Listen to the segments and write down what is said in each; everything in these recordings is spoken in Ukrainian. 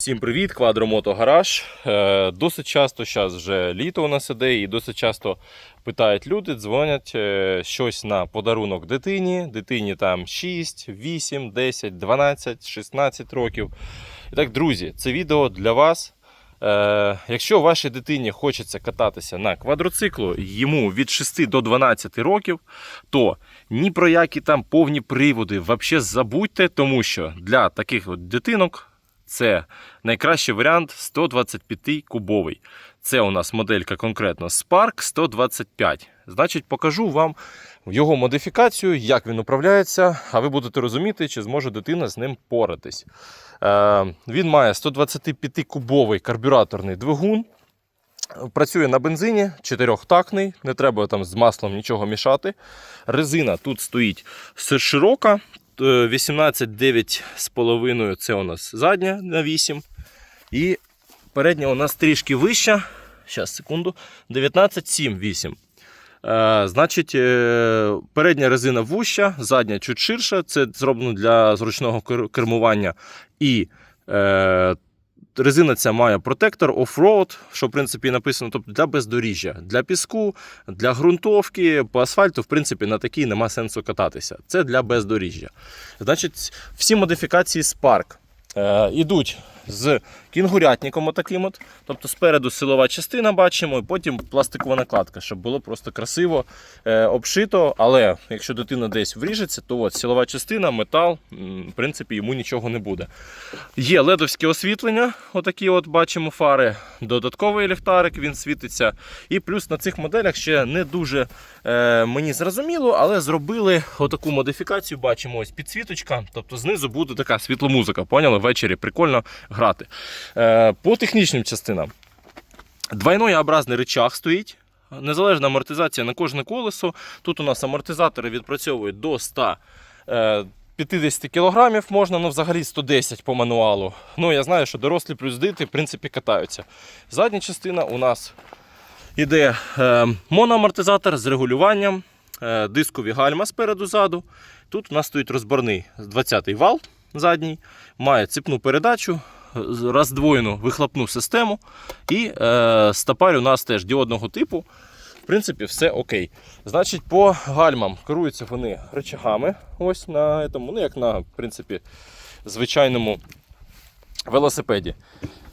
Всім привіт, Квадромото Гараж. Е, Досить часто зараз вже літо у нас іде, і досить часто питають люди, дзвонять е, щось на подарунок дитині. Дитині там 6, 8, 10, 12, 16 років. І так, друзі, це відео для вас. Е, якщо вашій дитині хочеться кататися на квадроциклу, йому від 6 до 12 років, то ні про які там повні приводи взагалі забудьте, тому що для таких от дитинок це найкращий варіант 125 кубовий. Це у нас моделька конкретно Spark 125. Значить, покажу вам його модифікацію, як він управляється, а ви будете розуміти, чи зможе дитина з ним поратись. Е, він має 125-кубовий карбюраторний двигун. Працює на бензині, чотирьохтактний, не треба там з маслом нічого мішати. Резина тут стоїть широка, 18,9,5 це у нас задня на 8. І передня у нас трішки вища. Зараз, секунду. 19,7,8. Е, значить, е, передня резина вуща, задня чуть ширша. Це зроблено для зручного кермування. І е, резина ця має протектор оффроуд, що в принципі написано тобто для бездоріжжя, для піску, для ґрунтовки, по асфальту, в принципі, на такій нема сенсу кататися. Це для бездоріжжя. Значить, всі модифікації Spark е, ідуть з кінгурятником отаким от. Тобто спереду силова частина бачимо, і потім пластикова накладка, щоб було просто красиво е, обшито. Але якщо дитина десь вріжеться, то от силова частина, метал, в принципі, йому нічого не буде. Є ледовське освітлення, отакі от бачимо фари, додатковий ліхтарик, він світиться. І плюс на цих моделях ще не дуже е, мені зрозуміло, але зробили отаку модифікацію. Бачимо ось підсвіточка. Тобто знизу буде така світломузика. Поняли? Ввечері прикольно грати. Е, по технічним частинам. Двойнообразний рычаг стоїть. Незалежна амортизація на кожне колесо. Тут у нас амортизатори відпрацьовують до 100 е, 50 кг можна, ну взагалі 110 по мануалу. Ну, я знаю, що дорослі плюс діти, в принципі, катаються. Задня частина у нас іде е, моноамортизатор з регулюванням, дискові гальма спереду ззаду. Тут у нас стоїть розборний 20-й вал задній, має цепну передачу, роздвоєну вихлопну систему. І е, стопарь у нас теж діодного типу. В принципі, все окей. Значить, по гальмам керуються вони рычагами. Ось на этому, ну як на в принципі, звичайному велосипеді.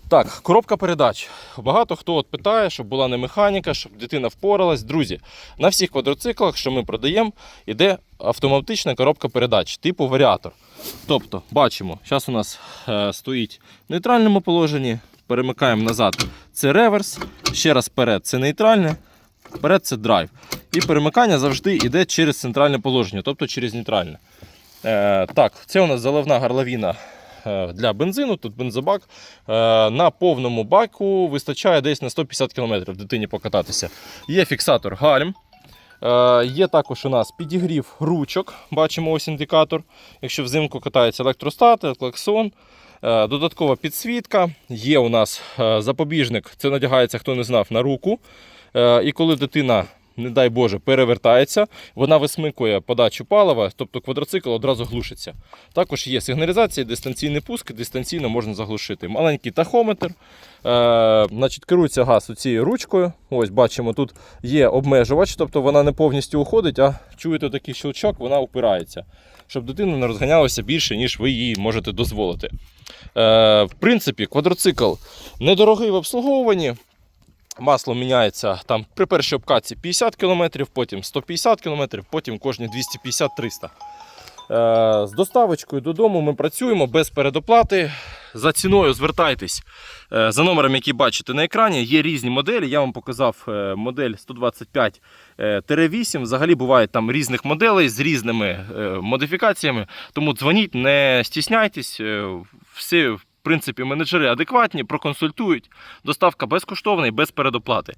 Так, коробка передач. Багато хто от питає, щоб була не механіка, щоб дитина впоралась. Друзі, на всіх квадроциклах, що ми продаємо, іде автоматична коробка передач, типу варіатор. Тобто, бачимо, зараз у нас е, стоїть в нейтральному положенні, перемикаємо назад. Це реверс, ще раз вперед це нейтральне, вперед це драйв. І перемикання завжди йде через центральне положення, тобто через нейтральне. Е, так, це у нас заливна горловина е, для бензину, тут бензобак. На повному баку вистачає десь на 150 км дитині покататися. Є фіксатор гальм. Е, Є також у нас підігрів ручок, бачимо ось індикатор. Якщо взимку катається електростат, клаксон, Е, додаткова підсвітка. Є у нас е, запобіжник, це надягається, хто не знав, на руку. І коли дитина, не дай Боже, перевертається, вона висмикує подачу палива, тобто квадроцикл одразу глушиться. Також є сигналізація, дистанційний пуск, дистанційно можна заглушити. Маленький тахометр. Е, значить, керується газ цією ручкою. Ось бачимо, тут є обмежувач, тобто вона не повністю уходить, а чуєте такий щелчок, вона упирається. Щоб дитина не розганялася більше, ніж ви їй можете дозволити. Е, в принципі, квадроцикл недорогий в обслуговуванні. Масло міняється там при першій обкатці 50 км, потім 150 км, потім кожні 250-300 Е, З доставочкою додому ми працюємо без передоплати. За ціною звертайтесь е, за номером, який бачите на екрані. Є різні моделі. Я вам показав е, модель 125-8. Взагалі бувають там різних моделей з різними модифікаціями. Тому дзвоніть, не стісняйтесь. Всі, принципі, менеджери адекватні, проконсультують. Доставка безкоштовна і без передоплати. Е,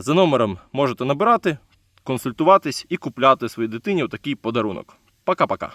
За номером можете набирати, консультуватись і купляти своїй дитині отакий подарунок. Пока-пока.